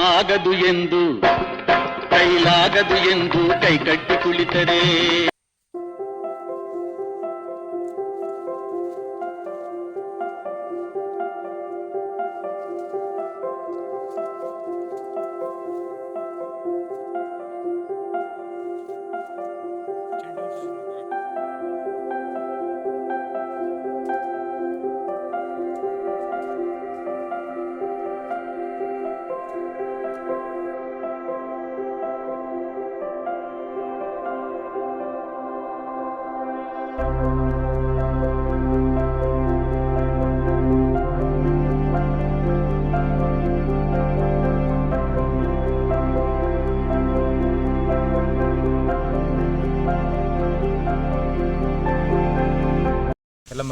ಆಗದು ಎಂದು ಕೈಲಾಗದು ಎಂದು ಕೈ ಕಟ್ಟಿ ಕುಳಿತರೆ.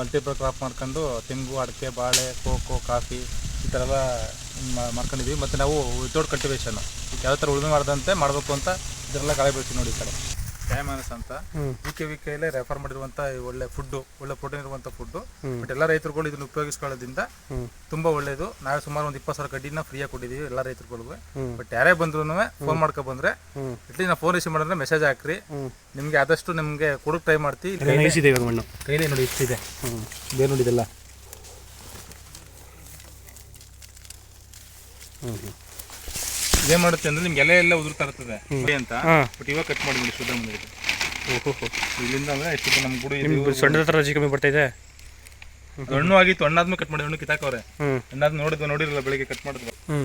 ಮಲ್ಟಿಪಲ್ ಕ್ರಾಪ್ ಮಾಡ್ಕೊಂಡು ತೆಂಗು, ಅಡಿಕೆ, ಬಾಳೆ, ಕೋಕೋ, ಕಾಫಿ ಈ ಥರ ಎಲ್ಲ ಮಾಡ್ಕೊಂಡಿದ್ವಿ. ಮತ್ತು ನಾವು ವಿತೌಟ್ ಕಲ್ಟಿವೇಷನ್ನು ಯಾವ ಥರ ಉಳುಮೆ ಮಾಡ್ದಂತೆ ಮಾಡಬೇಕು ಅಂತ ಇದರೆಲ್ಲ ಕಾಳೆ ಬೆಳೆಸಿ ನೋಡಿ ಈ ಕ್ಯಾಮಾನಸ್ ಅಂತ. ವಿ ಕೆ ವಿ ಕೈಲೇ ರೆಫರ್ ಮಾಡಿರುವಂತಹ ಒಳ್ಳೆ ಫುಡ್ಡು ಒಳ್ಳೆ ಪ್ರೋಟೀನ್ ಇರುವಂತ ಫುಡ್ ಬಟ್ ಎಲ್ಲ ರೈತರುಗಳು ಇದನ್ನ ಉಪಯೋಗಿಸ್ಕೊಳ್ಳೋದ್ರಿಂದ ತುಂಬಾ ಒಳ್ಳೇದು. ನಾವೇ ಸುಮಾರು ಒಂದ್ ಇಪ್ಪತ್ತು ಸಾವಿರ ಕಡ್ಡಿನ ಫ್ರೀಯಾಗಿ ಕೊಟ್ಟಿದ್ದೀವಿ ಎಲ್ಲ ರೈತರುಗಳಿಗೂ. ಬಟ್ ಯಾರೇ ಬಂದ್ರು ಫೋನ್ ಮಾಡ್ಕೊ ಬಂದ್ರೆ ಇಲ್ಲಿ ನಾವು ಫೋನ್ ರಿಸೀವ್ ಮಾಡಿದ್ರೆ ಮೆಸೇಜ್ ಹಾಕ್ರಿ. ನಿಮ್ಗೆ ಆದಷ್ಟು ನಿಮ್ಗೆ ಕೊಡಕ್ ಟ್ರೈ ಮಾಡ್ತೀವಿ ಕೈಲೇ ನೋಡಿ ಇಷ್ಟಿದೆ. ಬೇರೆ ನೋಡಿದೆಲ್ಲ ಇದೇನ್ ಮಾಡುತ್ತೆ ಅಂದ್ರೆ ನಿಮ್ಗೆ ಎಲೆ ಎಲ್ಲ ಉದುರ್ತಾ ಇರ್ತದೆ. ಅಂತ. ಬಟ್ ಇವಾಗ ಕಟ್ ಮಾಡಿ ಶುದ್ಧ ಮುಂದೆ ಇಲ್ಲಿಂದ ಅಂದ್ರೆ ಎಷ್ಟು ನಮ್ಮ ಗುಡಿ ನಿಮ್ಗೆ ಹತ್ರ ರಜೆ ಕಮ್ಮಿ ಬರ್ತಾ ಇದೆ? ಹಣ್ಣು ಆಗಿತ್ತು ಹಣ್ಣಾದ್ಮೇಲೆ ಕಟ್ ಮಾಡಿ ಹಣ್ಣು ಕಿತ್ತಾಕವ್ರೆ. ಹ್ಞೂ ಹಣ್ಣಾದ್ ನೋಡಿದ್ವಿ ನೋಡಿರಲ್ಲ ಬೆಳಿಗ್ಗೆ ಕಟ್ ಮಾಡಿದ್ವಿ. ಹ್ಞೂ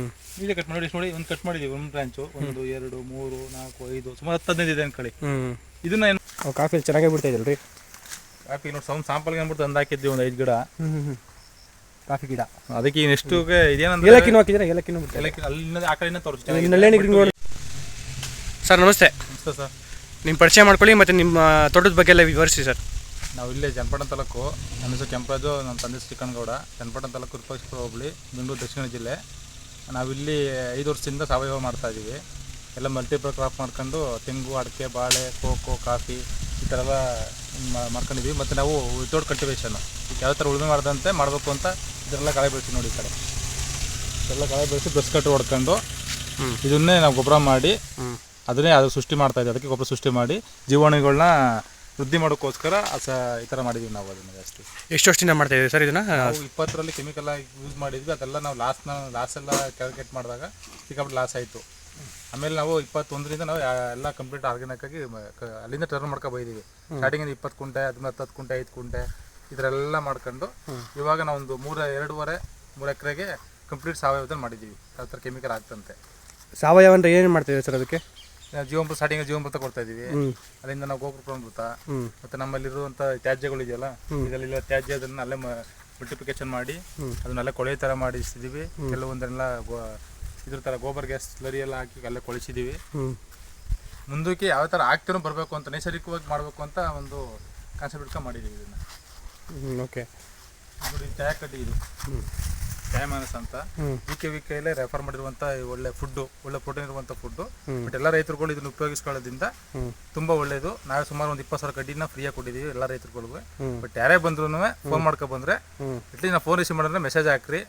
ಈಗ ಕಟ್ ಮಾಡಿ ನೋಡಿ ಒಂದು ಕಟ್ ಮಾಡಿದೀವಿ ಒಂದು ಬ್ರಾಂಚು ಒಂದು ಎರಡು ಮೂರು ನಾಲ್ಕು ಐದು ಸುಮಾರು ಹತ್ತು ಹದಿನೈದು ಇದೆ ಅನ್ಕೊಳ್ಳಿ. ಇದನ್ನ ಏನು ಕಾಫಿ ಚೆನ್ನಾಗಿ ಬಿಡ್ತಾ ಇದ್ರಿ ಕಾಫಿ ನೋಡಿ ಸೌಂಡ್ ಸಾಂಪಲ್ಗೆ ಅಂದ್ಬಿಟ್ಟು ಅಂದಾಕಿದ್ವಿ ಹಾಕಿದ್ವಿ ಒಂದು ಐದು ಗಿಡ. ಕಾಫಿ ಗಿಡ. ಅದಕ್ಕೆ ಇನ್ನೆಷ್ಟು ಇದೇನಂದ್ರೆ ಏಲಕ್ಕಿನೂ ಹಾಕಿದ್ರೆ ಏಲಕ್ಕಿನೂ ಅಲ್ಲಿಂದ ಆ ಕಡೆಯಿಂದ ತೋರಿಸ್ತೀವಿ ನಲ್ಲೇಣಿ ಗ್ರೀನ್ ರೋಡ್ ಸರ್ ನಮಸ್ತೆ. ನಮಸ್ತೆ ಸರ್. ನಿಮ್ಮ ಪರಿಚಯ ಮಾಡ್ಕೊಳ್ಳಿ ಮತ್ತು ನಿಮ್ಮ ತೋಟದ ಬಗ್ಗೆ ಎಲ್ಲ ವಿವರಿಸಿ ಸರ್. ನಾವು ಇಲ್ಲೇ ಚನ್ನಪಟ್ಟಣ ತಾಲೂಕು. ನನ್ನ ಹೆಸರು ಕೆಂಪರಾಜು ನಮ್ಮ ತಂದೆ ಚಿಕ್ಕನಗೌಡ. ಚನ್ನಪಟ್ಟಣ ತಾಲೂಕು ವಿರೂಪಾಕ್ಷಪುರ ಹೋಬಳಿ ಬೆಂಗಳೂರು ದಕ್ಷಿಣ ಜಿಲ್ಲೆ. ನಾವಿಲ್ಲಿ ಐದು ವರ್ಷದಿಂದ ಸಾವಯವ ಮಾಡ್ತಾ ಇದ್ದೀವಿ. ಎಲ್ಲ ಮಲ್ಟಿಪಲ್ ಕ್ರಾಪ್ ಮಾಡ್ಕೊಂಡು ತೆಂಗು ಅಡಿಕೆ ಬಾಳೆ ಕೋಕೋ ಕಾಫಿ ಈ ಥರ ಎಲ್ಲ ಮಾಡ್ಕೊಂಡಿದ್ದೀವಿ. ಮತ್ತು ನಾವು ವಿತೌಟ್ ಕಲ್ಟಿವೇಶನ್ ಯಾವ ಥರ ಉಳುಮೆ ಮಾಡ್ದಂತೆ ಮಾಡಬೇಕು ಅಂತ ಇದರೆಲ್ಲ ಕಳೆ ಬೆಳೆಸಿ ನೋಡಿ ಈ ಕಡೆ. ಇದೆಲ್ಲ ಕಳೆ ಬೆಳೆಸಿ ಬ್ರಷ್ ಕಟ್ಟು ಹೊಡ್ಕೊಂಡು ಇದನ್ನೇ ನಾವು ಗೊಬ್ಬರ ಮಾಡಿ ಅದನ್ನೇ ಅದು ಸೃಷ್ಟಿ ಮಾಡ್ತಾ ಇದ್ದೀವಿ ಅದಕ್ಕೆ ಗೊಬ್ಬರ ಸೃಷ್ಟಿ ಮಾಡಿ ಜೀವಾಣುಗಳನ್ನ ವೃದ್ಧಿ ಮಾಡೋಕ್ಕೋಸ್ಕರ ಸ ಈ ಥರ ಮಾಡಿದ್ದೀವಿ ನಾವು ಅದನ್ನು ಜಾಸ್ತಿ. ಎಷ್ಟು ವರ್ಷದಿಂದ ಮಾಡ್ತಾ ಇದ್ದೀವಿ ಸರ್ ಇದನ್ನು? ನಾವು ಇಪ್ಪತ್ತರಲ್ಲಿ ಕೆಮಿಕಲ್ ಆಗಿ ಯೂಸ್ ಮಾಡಿದ್ವಿ. ಅದೆಲ್ಲ ನಾವು ಲಾಸ್ನ ಲಾಸ್ ಎಲ್ಲ ಕ್ಯಾಲ್ಕುಲೇಟ್ ಮಾಡಿದಾಗ ಸಿಕ್ಕಾಪಟ್ಟು ಲಾಸ್ ಆಯಿತು. ಆಮೇಲೆ ನಾವು ಇಪ್ಪತ್ತೊಂದರಿಂದ ನಾವು ಎಲ್ಲ ಕಂಪ್ಲೀಟ್ ಆರ್ಗ್ಯಾನಿಕ್ ಆಗಿ ಅಲ್ಲಿಂದ ಟರ್ನ್ ಮಾಡ್ಕೊ ಬಂದಿದ್ದೀವಿ ಸ್ಟಾರ್ಟಿಂಗಿಂದ ಇಪ್ಪತ್ತು ಕುಂಟೆ ಅದನ್ನ ಹತ್ತು ಕುಂಟೆ ಐದು ಕುಂಟೆ. ಇದರೆಲ್ಲ ಮಾಡ್ಕೊಂಡು ಇವಾಗ ನಾವು ಒಂದು ಮೂರ ಎರಡೂವರೆ ಮೂರು ಎಕರೆಗೆ ಕಂಪ್ಲೀಟ್ ಸಾವಯವದಲ್ಲಿ ಮಾಡಿದ್ದೀವಿ. ಯಾವ ಥರ ಕೆಮಿಕಲ್ ಆಗ್ತಂತೆ. ಸಾವಯವ ಅಂದ್ರೆ ಏನೇನು ಮಾಡ್ತೀವಿ ಸರ್ ಅದಕ್ಕೆ? ಜೀವಮೃತ ಸ್ಟಾರ್ಟಿಂಗ್ ಜೀವಮೃತ ಕೊಡ್ತಾ ಇದ್ದೀವಿ. ಅಲ್ಲಿಂದ ನಾವು ಗೋಪುರ ಪ್ರಮೃತ ಮತ್ತೆ ನಮ್ಮಲ್ಲಿರುವಂಥ ತ್ಯಾಜ್ಯಗಳು ಇದೆಯಲ್ಲ ಇದರಲ್ಲಿ ತ್ಯಾಜ್ಯ ಅದನ್ನ ಅಲ್ಲೇ ಮಲ್ಟಿಪ್ಲಿಕೇಶನ್ ಮಾಡಿ ಅದನ್ನೆಲ್ಲ ಕೊಳೆ ಥರ ಮಾಡಿಸಿದ್ದೀವಿ ಕೆಲವೊಂದನ್ನೆಲ್ಲ ಇದ್ರ ಥರ ಗೋಬರ್ ಗ್ಯಾಸ್ ಸ್ಲರಿ ಎಲ್ಲ ಹಾಕಿ ಅಲ್ಲೇ ಕೊಳಿಸಿದ್ದೀವಿ. ಮುಂದಕ್ಕೆ ಯಾವ ಥರ ಆಗ್ತಾನೂ ಬರಬೇಕು ಅಂತ ನೈಸರ್ಗಿಕವಾಗಿ ಮಾಡಬೇಕು ಅಂತ ಒಂದು ಕಾನ್ಸೆಪ್ಟ್ ಇಟ್ಕೊಂಡು ಮಾಡಿದ್ದೀವಿ ಇದನ್ನು. ಓಕೆ ಚಾಯ ಕಡ್ಡಿ ಇದು. ಚಾಯ ಮಾನಸ್ ಅಂತ. ವಿ ಕೆ ವಿ ಕೈಲೇ ರೆಫರ್ ಮಾಡಿರುವಂಥ ಒಳ್ಳೆ ಫುಡ್ಡು ಒಳ್ಳೆ ಪ್ರೋಟೀನ್ ಇರುವಂಥ ಫುಡ್ಡು. ಬಟ್ ಎಲ್ಲ ರೈತರುಗಳು ಇದನ್ನು ಉಪಯೋಗಿಸ್ಕೊಳ್ಳೋದ್ರಿಂದ ತುಂಬಾ ಒಳ್ಳೇದು. ನಾವೇ ಸುಮಾರು ಒಂದು ಇಪ್ಪತ್ತು ಸಾವಿರ ಕಡ್ಡಿನ ಫ್ರೀಯಾಗಿ ಕೊಟ್ಟಿದ್ದೀವಿ ಎಲ್ಲ ರೈತರುಗಳಿಗೂ. ಬಟ್ ಯಾರೇ ಬಂದ್ರು ಫೋನ್ ಮಾಡ್ಕೊ ಬಂದ್ರೆ ಅಟ್ಲೀಸ್ಟ್ ನಾವು ಫೋನ್ ರಿಸೀವ್ ಮಾಡಿದ್ರೆ ಮೆಸೇಜ್ ಹಾಕ್ರಿ.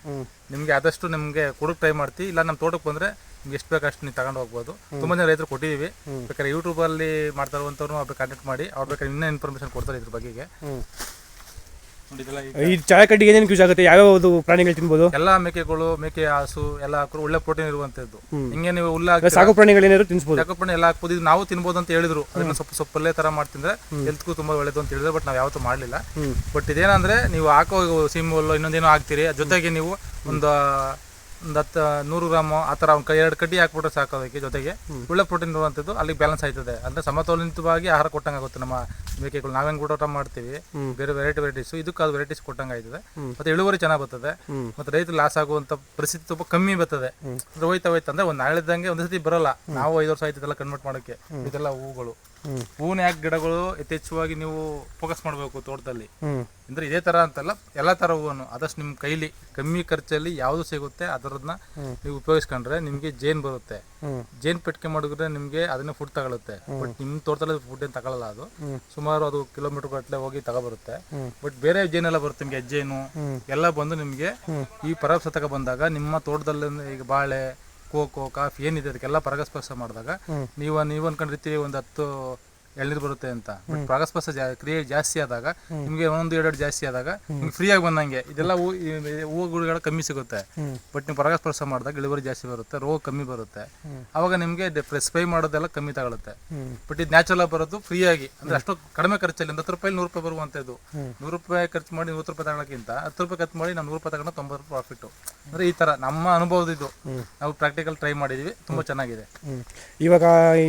ನಿಮಗೆ ಆದಷ್ಟು ನಿಮಗೆ ಕೊಡೋಕೆ ಟ್ರೈ ಮಾಡ್ತೀವಿ ಇಲ್ಲ ನಮ್ಮ ತೋಟಕ್ಕೆ ಬಂದರೆ ನಿಮ್ಗೆ ಎಷ್ಟು ಬೇಕು ಅಷ್ಟು ನೀವು ತಗೊಂಡು ಹೋಗ್ಬೋದು. ತುಂಬಾ ಜನ ರೈತರು ಕೊಟ್ಟಿದ್ದೀವಿ ಬೇಕಾದ್ರೆ ಯೂಟ್ಯೂಬಲ್ಲಿ ಮಾಡ್ತಾ ಇರುವಂಥವ್ರು ಅವ್ರಿಗೆ ಕಾಂಟ್ಯಾಕ್ಟ್ ಮಾಡಿ. ಅವ್ರು ಬೇಕಾದ್ರೆ ಇನ್ನೂ ಇನ್ಫಾರ್ಮೇಷನ್ ಕೊಡ್ತಾರೆ ಇದ್ರ ಬಗೆಗೆ ಹ್ಞೂ ನೋಡಿ ಇದೆಲ್ಲ ಈಗ ಈ ಚಾಯ ಕಡ್ಡಿಗೆ ಏನೇನು ಯೂಸ್ ಆಗುತ್ತೆ? ಯಾವ್ಯಾವುದು ಪ್ರಾಣಿಗಳು ತಿನ್ಬೋದು? ಎಲ್ಲಾ ಮೇಕೆಗಳು ಮೇಕೆ ಹಾಸು ಎಲ್ಲ ಒಳ್ಳೆ ಪ್ರೋಟೀನ್ ಇರುವಂತದ್ದು. ಹಿಂಗೆ ನೀವು ಹುಲ್ಲು ಹಾಕಿ ಸಾಕು ಪ್ರಾಣಿ ತಿನ್ಸ್ಬೋದು? ಪ್ರಾಣಿ ಎಲ್ಲ ಹಾಕ್ಬೋದು. ಇದು ನಾವು ತಿನ್ಬೋದು ಅಂತ ಹೇಳಿದ್ರು. ಅದನ್ನ ಸ್ವಲ್ಪ ಸೊಪ್ಪಲ್ಲೇ ತರ ಮಾಡ್ತಿದ್ರೆ ಹೆಲ್ತ್ಗೂ ತುಂಬಾ ಒಳ್ಳೇದು ಅಂತ ಹೇಳಿದ್ರು. ಬಟ್ ನಾವು ಯಾವತ್ತೂ ಮಾಡ್ಲಿಲ್ಲ. ಬಟ್ ಇದೇನಂದ್ರೆ ನೀವು ಹಾಕೋ ಸಿಮ್ ಇನ್ನೊಂದೇನೋ ಹಾಕ್ತೀರಿ. ಜೊತೆಗೆ ನೀವು ಒಂದು ಒಂದು ಹತ್ತು ನೂರು ಗ್ರಾಮು ಆ ಥರ ಒಂದು ಎರಡು ಕಡ್ಡಿ ಹಾಕ್ಬಿಟ್ರೆ ಸಾಕು ಅದಕ್ಕೆ ಜೊತೆಗೆ. ಒಳ್ಳೆ ಪ್ರೋಟೀನ್ ಇರುವಂಥದ್ದು ಅಲ್ಲಿಗೆ ಬ್ಯಾಲೆನ್ಸ್ ಆಯ್ತದೆ. ಅಂದರೆ ಸಮತೋಲಿತವಾಗಿ ಆಹಾರ ಕೊಟ್ಟಂಗೆ ಆಗುತ್ತೆ ನಮ್ಮ ಮೇಕೆಗಳು. ನಾವೇನು ಊಟ ಮಾಡ್ತೀವಿ? ಬೇರೆ ವೆರೈಟಿ ವೆರೈಟೀಸು ಇದಕ್ಕೆ ಅದು ವೆರೈಟೀಸ್ ಕೊಟ್ಟಂಗೆ ಆಯ್ತದೆ. ಮತ್ತೆ ಇಳುವರಿ ಚೆನ್ನಾಗಿ ಬರ್ತದೆ. ಮತ್ತು ರೈತರು ಲಾಸ್ ಆಗುವಂಥ ಪರಿಸ್ಥಿತಿ ತುಂಬ ಕಮ್ಮಿ ಬರ್ತದೆ. ಅಂದ್ರೆ ಹೋಯ್ತಾ ಹೋಯ್ತಂದ್ರೆ ಒಂದು ನಾಳೆದಂಗೆ ಒಂದು ಸತಿ ಬರೋಲ್ಲ. ನಾವು ಐದು ವರ್ಷ ಆಯ್ತದೆಲ್ಲ ಕನ್ವರ್ಟ್ ಮಾಡೋಕ್ಕೆ ಇದೆಲ್ಲ ಹೂಗಳು. ಹೂವಿನ ಯಾಕೆ ಗಿಡಗಳು ಯಥೇಚ್ಛವಾಗಿ ನೀವು ಫೋಕಸ್ ಮಾಡಬೇಕು ತೋಟದಲ್ಲಿ. ಅಂದ್ರೆ ಇದೇ ತರ ಅಂತಲ್ಲ ಎಲ್ಲ ತರ ಹೂವನ್ನು ಆದಷ್ಟು ನಿಮ್ಮ ಕೈಲಿ ಕಮ್ಮಿ ಖರ್ಚಲ್ಲಿ ಯಾವುದು ಸಿಗುತ್ತೆ ಅದರನ್ನ ನೀವು ಉಪಯೋಗಿಸ್ಕೊಂಡ್ರೆ ನಿಮ್ಗೆ ಜೇನ್ ಬರುತ್ತೆ. ಜೇನ್ ಪೆಟ್ಕೆ ಮಾಡಿದ್ರೆ ನಿಮ್ಗೆ ಅದನ್ನೇ ಫುಡ್ ತಗೊಳುತ್ತೆ. ಬಟ್ ನಿಮ್ ತೋಟದಲ್ಲಿ ಫುಡ್ ಏನು ತಗೊಳ್ಳಲ್ಲ ಅದು. ಸುಮಾರು ಅದು ಕಿಲೋಮೀಟರ್ ಗಟ್ಟಲೆ ಹೋಗಿ ತಗೊಬರುತ್ತೆ. ಬಟ್ ಬೇರೆ ಜೇನೆಲ್ಲ ಬರುತ್ತೆ ನಿಮ್ಗೆ ಹೆಜ್ಜೇನು ಎಲ್ಲ ಬಂದು ನಿಮ್ಗೆ ಈ ಪರಾಪ್ಸತಕ ಬಂದಾಗ ನಿಮ್ಮ ತೋಟದಲ್ಲಿ ಈಗ ಬಾಳೆ ಕೋಕೋ ಕಾಫಿ ಏನಿದೆ ಅದಕ್ಕೆಲ್ಲ ಪರಾಗಸ್ಪರ್ಶ ಮಾಡಿದಾಗ ನೀವು ನೀವು ಅನ್ಕೊಂಡಿರ್ತೀವಿ ಒಂದು ಹತ್ತು ಎಳ್ನೀರು ಬರುತ್ತೆ ಅಂತ. ಬಟ್ ಪರಾಗಸ್ಪರ್ಶ ಕ್ರಿಯೆ ಜಾಸ್ತಿ ಆದಾಗ ನಿಮಗೆ ಒಂದೊಂದು ಎರಡು ಜಾಸ್ತಿ ಆದಾಗ ನಿಮ್ಗೆ ಫ್ರೀಯಾಗಿ ಬಂದಂಗೆ ಇದೆಲ್ಲ ಹೂವು ಹೂವುಗಳು ಕಮ್ಮಿ ಸಿಗುತ್ತೆ. ಬಟ್ ನೀವು ಪರಾಗಸ್ಪರ್ಶ ಮಾಡಿದಾಗ ಇಳುವರಿ ಜಾಸ್ತಿ ಬರುತ್ತೆ ರೋಗ ಕಮ್ಮಿ ಬರುತ್ತೆ. ಅವಾಗ ನಿಮಗೆ ಸ್ಪ್ರೇ ಮಾಡೋದೆಲ್ಲ ಕಮ್ಮಿ ತಗೊಳುತ್ತೆ. ಬಟ್ ಇದು ನ್ಯಾಚುರಲ್ ಬರೋದು ಫ್ರೀಯಾಗಿ ಅಂದ್ರೆ ಅಷ್ಟು ಕಡಿಮೆ ಖರ್ಚಲ್ಲಿ ಒಂದು ಹತ್ತು ರೂಪಾಯಿ ನೂರು ರೂಪಾಯಿ ಬರುವಂಥದ್ದು ನೂರು ರೂಪಾಯಿ ಖರ್ಚು ಮಾಡಿ ನೂರು ರೂಪಾಯಿ ತಗೊಳಕ್ಕಿಂತ ಹತ್ತು ರೂಪಾಯಿ ಖರ್ಚು ಮಾಡಿ ನಾವು ನೂರು ರೂಪಾಯಿ ತಗೊಂಡು ತೊಂಬತ್ತು ರೂಪಾಯಿ ಪ್ರಾಫಿಟ್ ಅಂದ್ರೆ ಈ ತರ ನಮ್ಮ ಅನುಭವದ ಇದು. ನಾವು ಪ್ರಾಕ್ಟಿಕಲ್ ಟ್ರೈ ಮಾಡಿದೀವಿ ತುಂಬಾ ಚೆನ್ನಾಗಿದೆ. ಇವಾಗ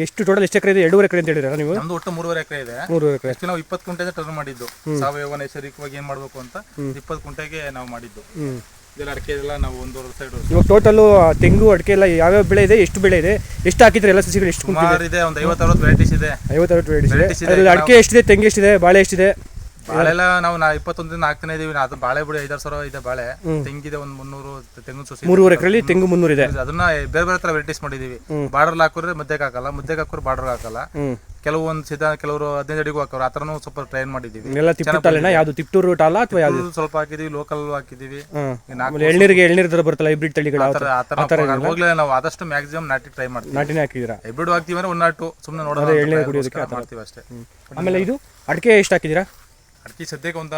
ಎಷ್ಟು ಟೋಟಲ್ ಎಷ್ಟು ಎಕರೆ ಇದೆ? ಎರಡೂವರೆ ಎಕರೆ ಅಂತ ಹೇಳಿದ್ರೆ ನೀವು? ಒಟ್ಟು ಮೂರುವರೆ ಎಕರೆ ಇದೆ. ಮೂರು ಎಕರೆ. ನಾವು ಇಪ್ಪತ್ತು ಕುಂಟೆ ಟರ್ನ್ ಮಾಡಿದ್ದು. ಸಾವಯವ ನೈಸರ್ಗಿಕವಾಗಿ ಏನ್ ಮಾಡ್ಬೇಕು ಅಂತ ಇಪ್ಪತ್ತು ಕುಂಟೆಗೆ ನಾವು ಮಾಡಿದ್ದು. ಹ್ಞೂ ಇದೆಲ್ಲ ಅಡಿಕೆ ಎಲ್ಲ ನಾವು ಒಂದೂವರೆ ಸೈಡ್ ಇವಾಗ ಟೋಟಲು ತೆಂಗು ಅಡಿಕೆ ಎಲ್ಲ ಯಾವ್ಯಾವ ಬೆಳೆ ಇದೆ ಎಷ್ಟು ಬೆಳೆ ಇದೆ ಎಷ್ಟು ಹಾಕಿದ್ರೆ ಎಲ್ಲ ಸಸಿಗಳು ಎಷ್ಟು ಸುಮಾರು ಇದೆ ಒಂದು ಐವತ್ತು ಅರವತ್ತು ವೆರೈಟೀಸ್ ಇದೆ. ಐವತ್ತರವತ್ತು ಬೆಳೆ ಇದೆ. ಅದ್ರಲ್ಲಿ ಅಡಿಕೆ ಎಷ್ಟಿದೆ ತೆಂಗು ಎಷ್ಟಿದೆ ಬಾಳೆ ಎಷ್ಟಿದೆ? ಬಾಳೆಲ್ಲ ನಾವು ನಾ ಇಪ್ಪತ್ತೊಂದು ದಿನ ಹಾಕ್ತಾನೆ ಇದೀವಿ. ಅದು ಬಾಳೆ ಬಿಡಿ ಐದಾರು ಸಾವಿರ ಇದೆ ಬಾಳೆ. ತೆಂಗಿದೆ ಒಂದು ಮುನ್ನೂರು ತೆಂಗು ಸಸಿ ಮೂರುವರೆ ಎಕರೆಲಿ ತೆಂಗು ಮುನ್ನೂರು ಇದೆ. ಅದನ್ನ ಬೇರೆ ಬೇರೆ ತರ ವೆರೈಟೀಸ್ ಮಾಡಿದೀವಿ. ಬಾರ್ಡರ್ ಹಾಕಿದ್ರೆ ಮುದ್ದೆಗೆ ಹಾಕಲ್ಲ ಮುದ್ದೆಗೆ ಹಾಕೋರು ಬಾರ್ಡರ್ ಹಾಕಲ್ಲ. ಕೆಲವೊಂದು ಸಿದ್ಧ ಕೆಲವರು ಹದಿನೈದು ಅಡಿಗೂ ಹಾಕೋರು ಆ ಥರನೂ ಸ್ವಲ್ಪ ಟ್ರೈನ್ ಮಾಡಿದ್ದೀವಿ. ಎಲ್ಲ ಯಾವುದು ತಿಪ್ಟೂರು ಟಾಲ ಅಥವಾ ಯಾವುದು? ಸ್ವಲ್ಪ ಹಾಕಿದೀವಿ ಲೋಕಲ್ ಹಾಕಿದೀವಿ ಆಮೇಲೆ ಎಳ್ನೀರಿಗೆ ಎಳ್ನೀರು ಥರ ಬರುತ್ತಲ್ಲ ಹೈಬ್ರಿಡ್ ತಳಿಗಳು ಆ ಥರ ಆ ಥರ ಹೋಗ್ಲೇ ನಾವು ಆದಷ್ಟು ಮ್ಯಾಕ್ಸಿಮಮ್ ನಾಟಿ ಟ್ರೈ ಮಾಡ್ತೀವಿ. ನಾಟಿನೇ ಹಾಕಿದ್ದೀರಾ? ಹೈಬ್ರಿಡ್ ಹಾಕ್ತೀವಿ ಅಂದ್ರೆ ಒನ್ ನಾಟು ಸುಮ್ಮನೆ ನೋಡೋಣ ಕುಡಿಯೋದಕ್ಕೆ ಮಾಡ್ತೀವಿ ಅಷ್ಟೇ. ಆಮೇಲೆ ಇದು ಅಡಿಕೆ ಎಷ್ಟು ಹಾಕಿದ್ದೀರಾ? ಅಡಿಕೆ ಸದ್ಯಕ್ಕೆ ಒಂದು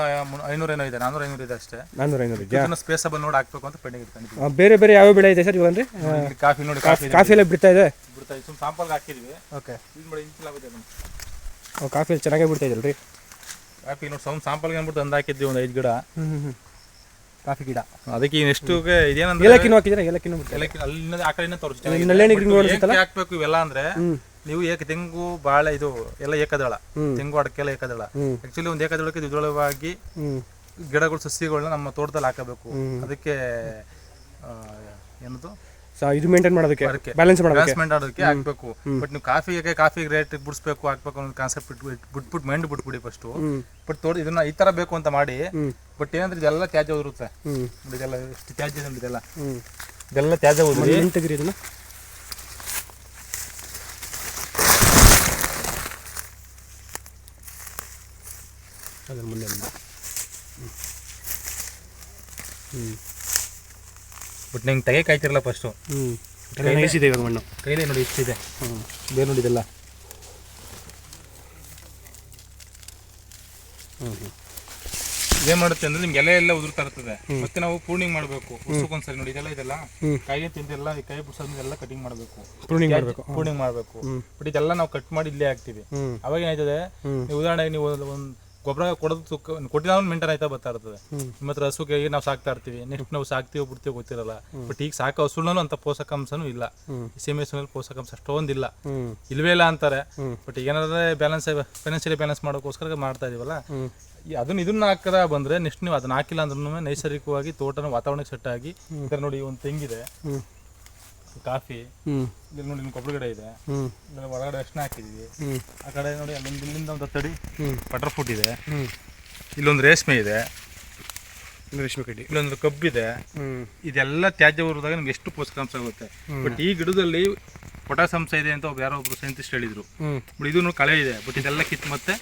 ಐನೂರು ಏನೋ ಇದೆ ನಾನೂರು ಐನೂರು ಇದೆ ಅಷ್ಟೇ. ನಾನ್ನೂರ ಐನೂರು ಇದೆಯಾ? ಇದನ್ನ ಸ್ಪೇಸಬಲ್ ನೋಡಿ ಹಾಕ್ಬೇಕು ಅಂತ ಪೆಂಡಿಂಗ್ ಇರ್ತಾನೆ ಆ, ಬೇರೆ ಬೇರೆ ಯಾವ ಬೆಳೆ ಇದೆ ಸರ್ ಇವಾಗ ಅಂದರೆ ಇಲ್ಲಿ ಕಾಫಿ ನೋಡಿ ಕಾಫಿ ಕಾಫಿ ಎಲ್ಲ ಬಿಡ್ತಾ ಇದೆ? ಬಿಡ್ತಾ ಸುಮ್ಮನೆ ಸಾಂಪಲ್ಗೆ ಹಾಕಿದ್ವಿ. ಓಕೆ. ಇದು ಮಾಡಿ ನಮ್ಮ ಕಾಫಿ ಎಲ್ಲ ಚೆನ್ನಾಗೇ ಬಿಡ್ತಾ ಇದೆಯಲ್ಲ ರೀ ಕಾಫಿ ನೋಡಿ ಸೌಂಡ್ ಸಾಂಪಲ್ಗೆ ಅಂದ್ಬಿಟ್ಟು ತಂದು ಹಾಕಿದ್ವಿ ಒಂದು ಐದು ಗಿಡ. ಹ್ಞೂ ಹ್ಞೂ ಕಾಫಿ ಗಿಡ. ಅದಕ್ಕೆ ಇನ್ನೆಷ್ಟು ಇದೇನಂದ್ರೆ ಏಲಕ್ಕಿನೂ ಹಾಕಿದ್ದೀರಾ? ಏಲಕ್ಕಿನೂ ಬಿಡ್ತಾ ಏಲಕ್ಕಿ ಅಲ್ಲಿಂದ ಆ ಕಡೆಯಿಂದ ತೋರಿಸ್ತೀವಿ? ಹಾಕ್ಬೇಕು ಇವೆಲ್ಲ ಅಂದ್ರೆ ನೀವು ಏಕ ತೆಂಗು ಬಾಳೆ ಇದು ಎಲ್ಲ ಏಕದಳ. ತೆಂಗು ಅಡಕೆ ಎಲ್ಲ ಏಕದಳ. ಆಕ್ಚುಲಿ ಒಂದು ಏಕದಳಕ್ಕೆ ದ್ವಿದಳವಾಗಿ ಗಿಡಗಳು ಸಸ್ಯಗಳನ್ನ ನಮ್ಮ ತೋಟದಲ್ಲಿ ಹಾಕಬೇಕು. ಅದಕ್ಕೆ ಏನದು? ಇದು ಮೇಂಟೈನ್ ಮಾಡೋದಕ್ಕೆ. ಬ್ಯಾಲೆನ್ಸ್ ಮಾಡೋದಕ್ಕೆ? ಹಾಕ್ಬೇಕು. ಬಟ್ ನೀವು ಕಾಫಿಗೆ ಕಾಫಿ ರೇಟ್ ಬಿಡಿಸ್ಬೇಕು ಹಾಕ್ಬೇಕು ಅನ್ನೋ ಕಾನ್ಸೆಪ್ಟ್ ಬಿಟ್ಬಿಟ್ಟು ಮೈಂಡ್ ಬಿಟ್ಬಿಡಿ ಫಸ್ಟು. ಬಟ್ ತೋಟ ಇದನ್ನ ಈ ತರ ಬೇಕು ಅಂತ ಮಾಡಿ ಬಟ್ ಏನಂದ್ರೆ ಇದೆಲ್ಲ ತ್ಯಾಜ್ಯ ಇರುತ್ತೆ ಇದೆಲ್ಲ ಎಷ್ಟು ತ್ಯಾಜ್ಯ ಇದೆ ಇದೆಲ್ಲ. ಇದೆಲ್ಲ ತ್ಯಾಜ್ಯ ಇದನ್ನು. ಅದರ ಮುಂದೆ. ಹ್ಞೂ ಬಟ್ ನಿಂಗೆ ತೆಗೆ ಕಾಯ್ತಿರಲ್ಲ ಫಸ್ಟು ಹ್ಞೂ ಇವಾಗ ಮಣ್ಣು. ಕೈಲೇ ನೋಡಿ ಇಷ್ಟಿದೆ. ಹ್ಞೂ ಬೇರೆ ನೋಡಿದೆಲ್ಲ ಹ್ಞೂ ಹ್ಞೂ ಮಾಡುತ್ತೆ ಅಂದ್ರೆ ನಿಮ್ಗೆ ಎಲೆ ಎಲ್ಲ ಉದುರ್ತಾ ಇರ್ತದೆ ಮತ್ತೆ ನಾವು ಪೂರ್ಣಿಂಗ್ ಮಾಡಬೇಕು. ವರ್ಷಕ್ಕೊಂದ್ಸರಿ ನೋಡಿ ಇದೆಲ್ಲ ಇದೆಲ್ಲ. ಕಾಯಿಗೆ ತಿಂದೆಲ್ಲ ಕಾಯಿ ಕೈ ಎಲ್ಲ ಕಟಿಂಗ್ ಮಾಡಬೇಕು. ಪ್ರೂನಿಂಗ್ ಮಾಡಬೇಕು. ಪೂರ್ಣಿಂಗ್ ಮಾಡಬೇಕು. ಬಟ್ ಇದೆಲ್ಲ ನಾವು ಕಟ್ ಮಾಡಿ ಇಲ್ಲೇ ಹಾಕ್ತಿವಿ. ಅವಾಗ ಏನಾಯ್ತದೆ? ನೀವು ಉದಾಹರಣೆಗೆ ನೀವು ಒಂದು ಗೊಬ್ಬರ ಕೊಡೋದು ಸುಖ ಕೊಟ್ಟಿದ ಮೇಂಟೈನ್ ಆಯ್ತಾ ಬರ್ತಾ ಇರ್ತದೆ. ನಿಮ್ಮ ಹತ್ರ ಹಸುಗೆ ನಾವು ಸಾಕ್ತಾ ಇರ್ತೀವಿ ನೆಕ್ಸ್ಟ್ ನಾವು ಸಾಕ್ತೀವಿ ಬಿಡ್ತೀವಿ ಗೊತ್ತಿರಲ್ಲ. ಬಟ್ ಈಗ ಸಾಕೋ ಹಸುಳನೂ ಅಂತ ಪೋಷಕಾಂಶನೂ ಇಲ್ಲ. ಸೀಮೆ ಹಸುನಲ್ಲಿ ಪೋಷಕಾಂಶ ಅಷ್ಟೊಂದು ಇಲ್ಲ ಇಲ್ವೇ ಇಲ್ಲ ಅಂತಾರೆ. ಬಟ್ ಈಗ ಏನಾದ್ರೆ ಬ್ಯಾಲೆನ್ಸ್ ಫೈನಾನ್ಷಿಯಲಿ ಬ್ಯಾಲೆನ್ಸ್ ಮಾಡೋಕ್ಕೋಸ್ಕರ ಮಾಡ್ತಾ ಇದೀವಲ್ಲ? ಅದನ್ನ ಇದನ್ನ ಹಾಕದ ಬಂದ್ರೆ ನೆಕ್ಸ್ಟ್ ನೀವು ಅದನ್ನ ಹಾಕಿಲ್ಲ ಅಂದ್ರೂ ನೈಸರ್ಗಿಕವಾಗಿ ತೋಟನ ವಾತಾವರಣಕ್ಕೆ ಸೆಟ್ ಆಗಿ ನೋಡಿ ಒಂದು ತೆಂಗಿದೆ. ಕಾಫಿ ಇಲ್ಲಿ ನೋಡಿ ಇಲ್ಲಿ ಕೊಬ್ಬರಿ ಗಿಡ ಇದೆ ಇಲ್ಲಿ ಒಳಗಡೆ ಅರ್ಶಿನ ಹಾಕಿದೀವಿ. ಆ ಕಡೆ ನೋಡಿ ಅಲ್ಲಿಂದ ಇಲ್ಲಿಂದ ಒಂದು ತಡಿ ಪಟರ್ ಬಟರ್ ಫ್ರೂಟ್ ಇದೆ. ಇಲ್ಲೊಂದು ರೇಷ್ಮೆ ಇದೆ. ರೇಷ್ಮೆ ಕಡ್ಡಿ. ಇಲ್ಲೊಂದು ಕಬ್ಬಿದೆ. ಇದೆಲ್ಲ ತ್ಯಾಜ್ಯ ಹೊರದಾಗ ನಮ್ಗೆ ಎಷ್ಟು ಪೋಷಕಾಂಶ ಆಗುತ್ತೆ. ಬಟ್ ಈ ಗಿಡದಲ್ಲಿ ಪೊಟಾಸಂಶ ಇದೆ ಅಂತ ಒಬ್ಬ ಯಾರೋ ಒಬ್ರು ಸೈಂಟಿಸ್ಟ್ ಹೇಳಿದ್ರು. ಬಟ್ ಇದನ್ನು ಕಳೆ ಇದೆ ಬಟ್ ಇದೆಲ್ಲ ಕಿತ್ ಮತ್ತೆ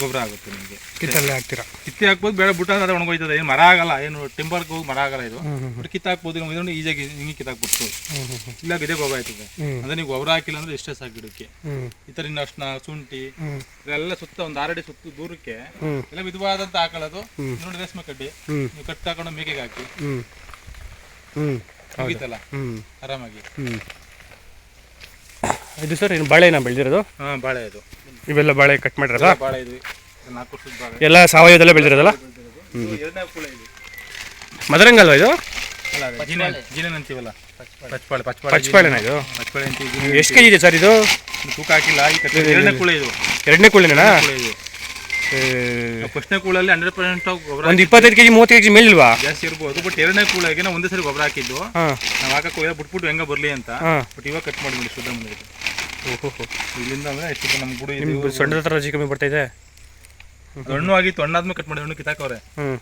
ಗೊಬ್ಬರ ಆಗುತ್ತೆ ನಿಮಗೆ. ಕಿತ್ತಲ್ಲೇ ಹಾಕ್ತೀರಾ? ಕಿತ್ತಿ ಹಾಕ್ಬೋದು ಬೇಡ ಬುಟ್ಟ ಅದ ಒಣಗೋಯ್ತದೆ. ಏನು ಮರ ಆಗಲ್ಲ ಏನು ಟಿಂಬರ್ಗೆ ಹೋಗಿ ಮರ ಆಗಲ್ಲ ಇದು. ಬಟ್ ಕಿತ್ತು ಹಾಕ್ಬೋದು ನಾವು ಇದನ್ನು ಈಸಿಯಾಗಿ ಹಿಂಗೆ ಕಿತ್ತಾಕ್ಬಿಟ್ಟು ಹ್ಞೂ ಹ್ಞೂ ಇಲ್ಲ ಇದೇ ಗೊಬ್ಬರ ಆಯ್ತದೆ. ಅಂದ್ರೆ ನೀವು ಗೊಬ್ಬರ ಹಾಕಿಲ್ಲ ಅಂದ್ರೆ ಇಷ್ಟೇ ಸಾಕು ಗಿಡಕ್ಕೆ. ಈ ಥರ ಅರ್ಶಿನ ಶುಂಠಿ ಇದೆಲ್ಲ ಸುತ್ತ ಒಂದು ಆರಡಿ ಸುತ್ತ ದೂರಕ್ಕೆ ಎಲ್ಲ ವಿಧವಾದಂತ ಹಾಕೊಳ್ಳೋದು ನೋಡಿ ರೇಷ್ಮೆ ಕಡ್ಡಿ. ನೀವು ಕಟ್ ಹಾಕೊಂಡು ಮೇಕೆಗೆ ಹಾಕಿ. ಹ್ಮ್. ಹ್ಮ್. ಮುಗೀತಲ್ಲ? ಆರಾಮಾಗಿ. ಇದು ಸರ್ ಏನು ಬಾಳೆನ ಬೆಳೆದಿರೋದು? ಹಾ ಬಾಳೆ ಇದು. ಇವೆಲ್ಲ ಬಾಳೆ ಕಟ್ ಮಾಡಿರಲ್ಲ ಬಾಳೆ ಇದು ಇದು ನಾಲ್ಕು ವರ್ಷದ ಬಾಳೆ. ಎಲ್ಲ ಸಾವಯವದಲ್ಲೇ ಬೆಳೆದಿರೋದಲ್ಲ? ಇದು ಎರಡನೇ ಕುಳ ಇದು. ಮದರಂಗ ಅಲ್ವಾ ಇದು? ಅಲ್ಲ ಅದೇ ಜೀನ ಜೀನನ್ ಅಂತೀವಲ್ಲ? ಪಚ್ಪಾಳೆ ಪಚ್ಪಾಳೆ ಪಚ್ಪಾಳೆನ ಇದು? ಪಚ್ಪಾಳೆ ಅಂತೀವಿ ಎಷ್ಟು ಕೆ ಜಿ ಇದೆ ಸರ್ ಇದು? ತೂಕ ಹಾಕಿಲ್ಲ ಈ ಕಟ್ಟಿ ಎರಡನೇ ಕುಳ ಇದು. ಎರಡನೇ ಕುಳ್ಳಿನ ಕುಳ ಇದು. ಫಸ್ಟ್ನೇ ಕೂಳಲ್ಲಿ ಹಂಡ್ರೆಡ್ ಪರ್ಸೆಂಟ್ ಗೊಬ್ಬರ ಒಂದು ಇಪ್ಪತ್ತೈದು ಕೆ ಜಿ ಮೂವತ್ತು ಕೆ ಜಿ ಮೇಲಿಲ್ವಾ? ಜಾಸ್ತಿ ಇರ್ಬೋದು ಬಟ್ ಎರಡನೇ ಕೂಳಗೆ ನಾವು ಒಂದೇ ಸರಿ ಗೊಬ್ಬರ ಹಾಕಿದ್ದು. ಹಾಂ. ನಾವು ಹಾಕಕ್ಕೆ ಹೋಗಿ ಬಿಟ್ಬಿಟ್ಟು ಹೆಂಗ ಬರಲಿ ಅಂತ. ಹಾಂ. ಬಟ್ ಇವಾಗ ಕಟ್ ಮಾಡಿ ನೋಡಿ ಶುದ್ಧ ಓಹೋ ಇಲ್ಲಿಂದ ಅಂದ್ರೆ ಎಷ್ಟು ನಮ್ಮ ಗುಡಿ ನಿಮ್ಗೆ ಸೊಂಟದ ಹತ್ರ ರಜೆ ಕಮ್ಮಿ ಬರ್ತಾ ಇದೆ? ಗಣ್ಣು ಹಣ್ಣು ಆಗಿತ್ತು ಹಣ್ಣಾದ್ಮೇಲೆ ಕಟ್ ಮಾಡಿ ಹಣ್ಣು ಕಿತ್ತಾಕವ್ರೆ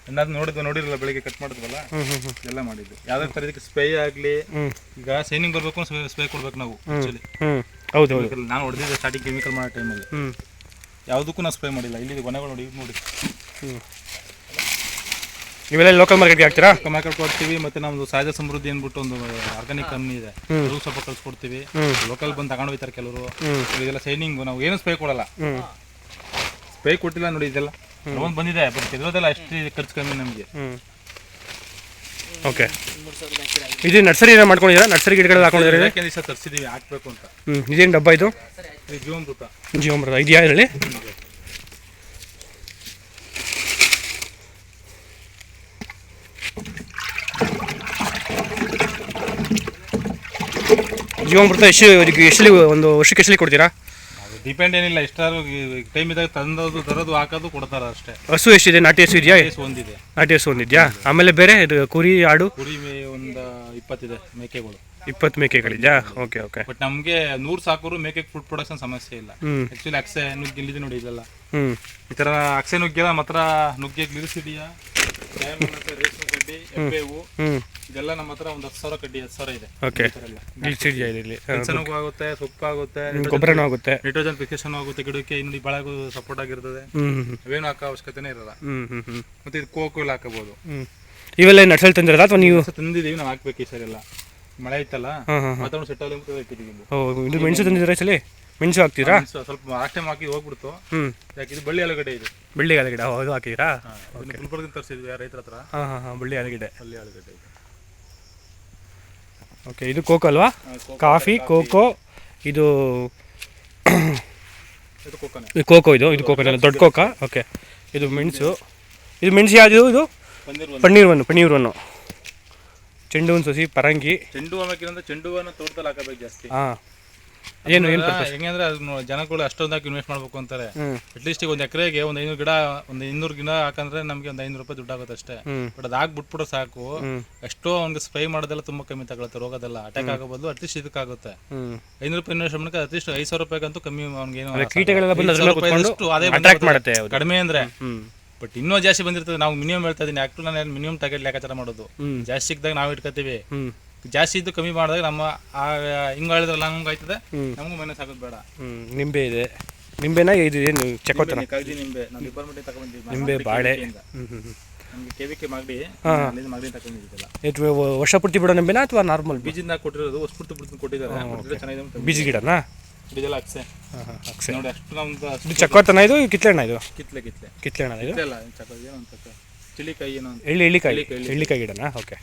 ಹಣ್ಣಾದ್ ನೋಡಿದ್ವಿ ನೋಡಿರಲ್ಲ ಬೆಳಿಗ್ಗೆ ಕಟ್ ಮಾಡಿದ್ವಲ್ಲ? ಎಲ್ಲ ಮಾಡಿದ್ವಿ ಯಾವ್ದೇ ಥರ ಇದಕ್ಕೆ ಸ್ಪ್ರೇ ಆಗಲಿ ಈಗ ಸೈನಿಂಗ್ ಬರಬೇಕು ಸ್ಪ್ರೇ ಕೊಡ್ಬೇಕು ನಾವು ಆಕ್ಚುಲಿ ಹೌದು ನಾನು ಹೊಡೆದಿದ್ದೆ ಸ್ಟಾರ್ಟಿಂಗ್ ಕೆಮಿಕಲ್ ಮಾಡೋ ಟೈಮಲ್ಲಿ ಯಾವುದಕ್ಕೂ ನಾವು ಸ್ಪ್ರೇ ಮಾಡಿಲ್ಲ. ಇಲ್ಲಿ ಗೊನೆಗಳು ನೋಡಿ ಇದು ನೋಡಿ. ಹ್ಞೂ ಇವೆಲ್ಲ ಲೋಕಲ್ ಮಾರ್ಕೆಟ್ಗೆ ಹಾಕ್ತೀರಾ? ಮಾರ್ಕೆಟ್ ಕೊಡ್ತೀವಿ ಮತ್ತೆ ನಮ್ದು ಸಹಜ ಸಮೃದ್ಧಿ ಅಂದ್ಬಿಟ್ಟು ಒಂದು ಆರ್ಗಾನಿಕ್ ಕಮ್ಮಿ ಇದೆ. ಅದು ಸ್ವಲ್ಪ ಕಳ್ಸಿಕೊಡ್ತೀವಿ. ಲೋಕಲ್ ಬಂದು ತಗೊಂಡು ಹೋಗ್ತಾರೆ ಕೆಲವರು. ಇದೆಲ್ಲ ಸೈನಿಂಗ್ ನಾವು ಏನು ಸ್ಪ್ರೇ ಕೊಡಲ್ಲ. ಸ್ಪೇ ಸ್ಪ್ರೇ ಕೊಟ್ಟಿಲ್ಲ ನೋಡಿ ಇದೆಲ್ಲ. ಲೋನ್ ಬಂದಿದೆ ಬಟ್ ಕೆಲವದೆಲ್ಲ ಅಷ್ಟು ಖರ್ಚು ಕಮ್ಮಿ ನಮಗೆ. ಓಕೆ ಇದು ನರ್ಸರಿ ಏನೋ ಮಾಡ್ಕೊಂಡಿದ್ದೀರಾ? ನರ್ಸರಿ ಗಿಡಗಳೆಲ್ಲ ಹಾಕೊಂಡಿದ್ದೀರಾ ಯಾಕೆಂದ್ರೆ ಸಹ ತರಿಸಿದೀವಿ ಹಾಕ್ಬೇಕು ಅಂತ. ಇದೇನು ಡಬ್ಬ ಇದು? ಜೀವಮೃತ. ಜೀವಮೃತ. ಇದೆಯಾ ಇದರಲ್ಲಿ? ಜೀವಾಮೃತ ಎಷ್ಟು ಎಷ್ಟಲ್ಲಿ ಒಂದು ವರ್ಷಕ್ಕೆ ಎಷ್ಟಲ್ಲಿ ಕೊಡ್ತೀರಾ ಡಿಪೆಂಡ್ ಏನಿಲ್ಲ ಎಷ್ಟಾದ್ರು ಟೈಮ್ ಇದ್ದಾಗ ತಂದೋದು ತರೋದು ಹಾಕೋದು ಕೊಡ್ತಾರ ಅಷ್ಟೇ ಹಸು ಎಷ್ಟಿದೆ ನಾಟಿ ಹಸು ಇದೆಯಾ ಕೇಸ್ ಒಂದಿದೆ ನಾಟಿ ಹಸು ಒಂದಿದೆಯಾ ಆಮೇಲೆ ಬೇರೆ ಇದು ಕುರಿ ಆಡು ಕುರಿ ಮೇ ಒಂದು ಇಪ್ಪತ್ತಿದೆ ಮೇಕೆಗಳು ಇಪ್ಪತ್ತು ಮೇಕೆಗಳಿದೆಯಾ ಓಕೆ ಓಕೆ ಬಟ್ ನಮಗೆ ನೂರು ಸಾಕೋರು ಮೇಕೆಗೆ ಫುಡ್ ಪ್ರೊಡಕ್ಷನ್ ಸಮಸ್ಯೆ ಇಲ್ಲ ಹ್ಮ್. ಆಕ್ಚುಲಿ ಅಕ್ಸೆ ನೋಡಿ ಇದೆಲ್ಲ ಹ್ಞೂ ಈ ತರ ಅಕ್ಷೆ ನುಗ್ಗೆಲ್ಲ ಮಾತ್ರ ನುಗ್ಗೆ ಗಿರಿಸಿದೆಯಾ ರೇಷ್ಮೆ ಕಡ್ಡಿ ಇದೆಲ್ಲ ನಮ್ಮ ಹತ್ರ ಒಂದು ಹತ್ತು ಸಾವಿರ ಕಡ್ಡಿ ಹತ್ತು ಸಾವಿರ ಇದೆ. ಓಕೆ. ಆಗುತ್ತೆ ಸೊಪ್ಪಾಗುತ್ತೆ ಗೊಬ್ಬರನೂ ಆಗುತ್ತೆ. ನೈಟ್ರೋಜನ್ ಫಿಕ್ಸೇಷನ್ ಆಗುತ್ತೆ ಗಿಡಕ್ಕೆ ಇನ್ನೂ ಸಪೋರ್ಟ್ ಆಗಿರ್ತದೆ. ಅವೇನು ಹಾಕೋ ಅವಶ್ಯಕತೆನೇ ಇರಲ್ಲ. ಮತ್ತೆ ಇದು ಕೋಕು ಎಲ್ಲ ಹಾಕಬಹುದು ಹ್ಞೂ ಇವೆಲ್ಲ ನಟಲ್ ತಂದಿರಲ್ಲ ಅಥವಾ ನೀವು ತಂದಿದ್ದೀವಿ ನಾವು ಹಾಕ್ಬೇಕು ಈ ಸರಿ ಎಲ್ಲ. ಮಳೆ ಹಾಂ ವಾತಾವರಣ ಸೆಟ್ ಆಗಲಿ ಅಂತ ಓ ಇದು ಮೆಣಸು ತಂದಿದ್ದೀರಾ ಸಲಿ? ಮೆಣಸು ಹಾಕ್ತೀರಾ? ಮೆಣಸು ಸ್ವಲ್ಪ ಲಾಸ್ಟ್ ಟೈಮ್ ಹಾಕಿ ಹೋಗ್ಬಿಡ್ತು. ಹ್ಞೂ ಯಾಕೆ ಇದು ಬಳ್ಳಿ ಆಲೂಗಡ್ಡೆ ಇದು. ಬಳ್ಳಿ ಆಲೂಗಡ್ಡೆ ಹೌದು ಹಾಕಿದಿರಾ ಹಾಕಿದ್ದೀರಾ? ಗುಲ್ಬರ್ಗಿಂದ ತರಿಸಿದ್ವಿ ರೈತರ ಹತ್ರ. ಹಾಂ ಹಾಂ ಹಾಂ ಬಳ್ಳಿ ಆಲೂಗಡ್ಡೆ. ಬಳ್ಳಿ ಆಲೂಗಡ್ಡೆ ಇದು. ಓಕೆ ಇದು ಕೋಕೋ ಅಲ್ವಾ? ಕಾಫಿ ಕೋಕೋ ಇದು ಇದು ಕೋಕೋ ಇದು ಇದು ಕೋಕೋ ದೊಡ್ಡ ಕೋಕಾ? ಓಕೆ ಇದು ಮೆಣಸು ಇದು ಮೆಣಸು ಯಾವುದು ಇದು? ಪನ್ನೀರ್ ಒಂದು ಪನ್ನೀರ್ ಒನ್ನು ಪನ್ನೀರ್ ಒನ್ನು ಚೆಂಡು ಹೂವಿನ ಸಸಿ ಪರಂಗಿ. ಚೆಂಡು ಹೂವು ಹಾಕಿದ್ರೆ ಚೆಂಡು ಹೂವನ್ನ ತೋಟದಲ್ಲಿ ಹಾಕಬೇಕು ಜಾಸ್ತಿ. ಹಾಂ. ಏನು ಏನು ಹೆಂಗಂದ್ರೆ ಹೆಂಗೆ ಅಂದ್ರೆ ಅದನ್ನ ಜನಗಳು ಅಷ್ಟೊಂದಾಗಿ ಇನ್ವೆಸ್ಟ್ ಮಾಡ್ಬೇಕು ಅಂತಾರೆ. ಅಟ್ಲೀಸ್ಟ್ ಈಗ ಒಂದು ಎಕರೆಗೆ ಒಂದು ಐನೂರು ಗಿಡ ಒಂದು ಇನ್ನೂರು ಗಿಡ ಹಾಕಂದ್ರೆ ನಮಗೆ ಒಂದು ಐನೂರು ರೂಪಾಯಿ ದುಡ್ಡು ಆಗುತ್ತೆ ಅಷ್ಟೇ ಬಟ್ ಅದು ಹಾಕ್ಬಿಟ್ಬಿಟ್ರೆ ಸಾಕು. ಎಷ್ಟೋ ಅವ್ನಿಗೆ ಸ್ಪ್ರೈ ಮಾಡೋದೆಲ್ಲ ತುಂಬಾ ಕಮ್ಮಿ ತಗೊಳುತ್ತೆ ರೋಗದೆಲ್ಲ. ಅಟ್ಯಾಕ್ ಆಗೋ ಬದಲು ಅಟ್ಲೀಸ್ಟ್ ಇದಕ್ಕಾಗುತ್ತೆ. ಐನೂರು ರೂಪಾಯಿ ಇನ್ವೆಸ್ಟ್ ಮಾಡಕ್ಕೆ ಅಟ್ಲೀಸ್ಟ್ ಐದು ಸಾವಿರ ರೂಪಾಯಿಗಂತೂ ಕಮ್ಮಿ ಅವ್ನಿಗೆ ಏನು ಅದೇ ಮಾಡುತ್ತೆ ಕಡಿಮೆ ಅಂದ್ರೆ. ಬಟ್ ಇನ್ನೂ ಜಾಸ್ತಿ ಬಂದಿರ್ತದೆ. ನಾವು ಮಿನಿಮಮ್ ಹೇಳ್ತಾ ಇದೀನಿ ಆಕ್ಟು ನಾನು ಮಿನಿಮಮ್ ಟಾರ್ಗೆಟ್ ಲೆಕ್ಕಾಚಾರ ಮಾಡೋದು. ಜಾಸ್ತಿ ಸಿಕ್ಕಿದಾಗ ನಾವು ಇಟ್ಕೋತೀವಿ. ಜಾಸ್ತಿ ಇದ್ದು ಕಮ್ಮಿ ಮಾಡಿದಾಗ ನಮ್ಮ ಆ ಹಿಂಗೆ ಹೇಳಿದ್ರಲ್ಲ ನಮ್ಗೆ ಆಯ್ತದೆ. ನಮಗೂ ಮೈನಸ್ ಆಗೋದು ಬೇಡ. ನಿಂಬೆ ಇದೆ. ನಿಂಬೆನ ಇದು ಏನು ಚೆಕ್ ನಿಂಬೆ, ಕಾಗದಿ ನಿಂಬೆ. ನಾವು ಡಿಪಾರ್ಟ್ಮೆಂಟ್ ತಗೊಂಡಿದ್ದೀವಿ ನಿಂಬೆ ಬಾಳೆ. ನಮಗೆ ಕೆ ವಿ ಕೆ ಮಾಗಡಿ. ಅಲ್ಲಿಂದ ಮಾಡಿ ತಗೊಂಡಿದ್ದಿಲ್ಲ ವರ್ಷ ಪೂರ್ತಿ ಬಿಡೋ ನಿಂಬೆನಾ ಅಥವಾ ನಾರ್ಮಲ್ ಬೀಜದಿಂದ ಕೊಟ್ಟಿರೋದು ವರ್ಷಪೂರ್ತಿ ಬಿಡ್ತು ಕೊಟ್ಟಿದ್ದಾರೆ. ಚೆನ್ನಾಗಿದೆ ಬೀಜ ಗಿಡನಾ? ಇದೆಲ್ಲ ಅಕ್ಸೆ. ಅಕ್ಸೆ. ನೋಡಿ ಅಷ್ಟು ನಮ್ದು ಚಕ್ಕೋತನ ಇದು ಕಿತ್ಲೆಣ್ಣ ಇದು ಕಿತ್ಲೆ ಕಿತ್ಲೆ ಕಿತ್ಲೆಣ್ಣ ಇದು? ಕಿತ್ಲೆ ಚಕ್ಕೋ ಚಕ ಏನೋ ಅಂತ ಚಿಳಿಕಾಯಿ ಏನೋ ಎಳ್ಳಿ ಎಳ್ಳಿಕಾಯಿ. ಎಳ್ಳಿಕಾಯಿ. ಗಿಡನಾ? ಓಕೆ